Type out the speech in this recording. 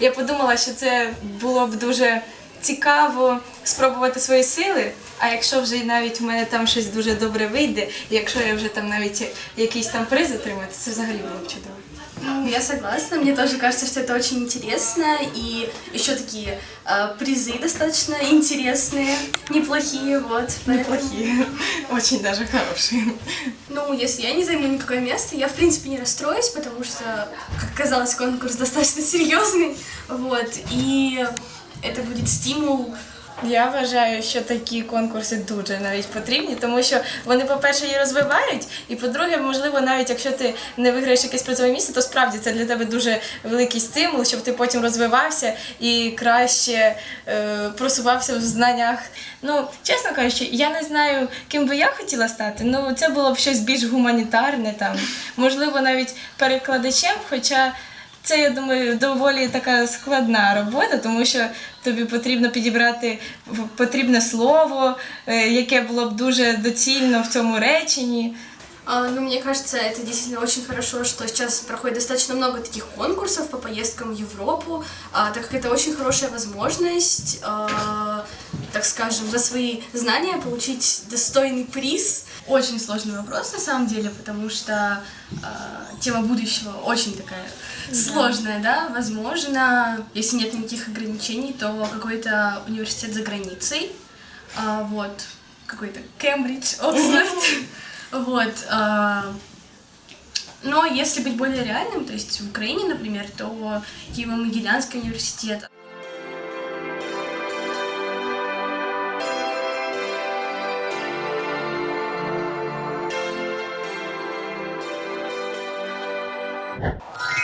я подумала, що це було б дуже цікаво спробувати свої сили. А якщо вже навіть у мене там щось дуже добре вийде, і якщо я вже там навіть якийсь там приз отримаю, то це взагалі було б чудово. Ну, я согласна. Мне тоже кажется, что это очень интересно. И еще такие э, призы достаточно интересные, неплохие, вот. поэтому- Неплохі, очень даже хороші. Ну, если я не займу никакое место, я, в принципе, не расстроюсь, потому что, как оказалось, конкурс достаточно серьезный. Вот. И это будет стимул Я вважаю, що такі конкурси дуже навіть потрібні, тому що вони, по-перше, її розвивають, і по-друге, можливо, навіть якщо ти не виграєш якесь призове місце, то справді це для тебе дуже великий стимул, щоб ти потім розвивався і краще е, просувався в знаннях. Ну, чесно кажучи, я не знаю, ким би я хотіла стати. Ну, це було б щось більш гуманітарне, там, можливо, навіть перекладачем, хоча. Це, я думаю, доволі така складна робота, тому що тобі потрібно підібрати в- потрібне слово, е, яке було б дуже доцільно в цьому реченні. А, Ну, мне кажется, это действительно очень хорошо, что сейчас проходит достаточно много таких конкурсов по поездкам в Европу, а, так как это очень хорошая возможность, а, так скажем, за свои знания получить достойный приз. Очень сложный вопрос на самом деле, потому что а, тема будущего очень такая сложная, да, возможно, если нет никаких ограничений, то какой-то университет за границей, а, вот, какой-то Кембридж, Оксфорд, вот. а, Но если быть более реальным, то есть в Украине, например, то Киево-Могилянский университет. Yeah.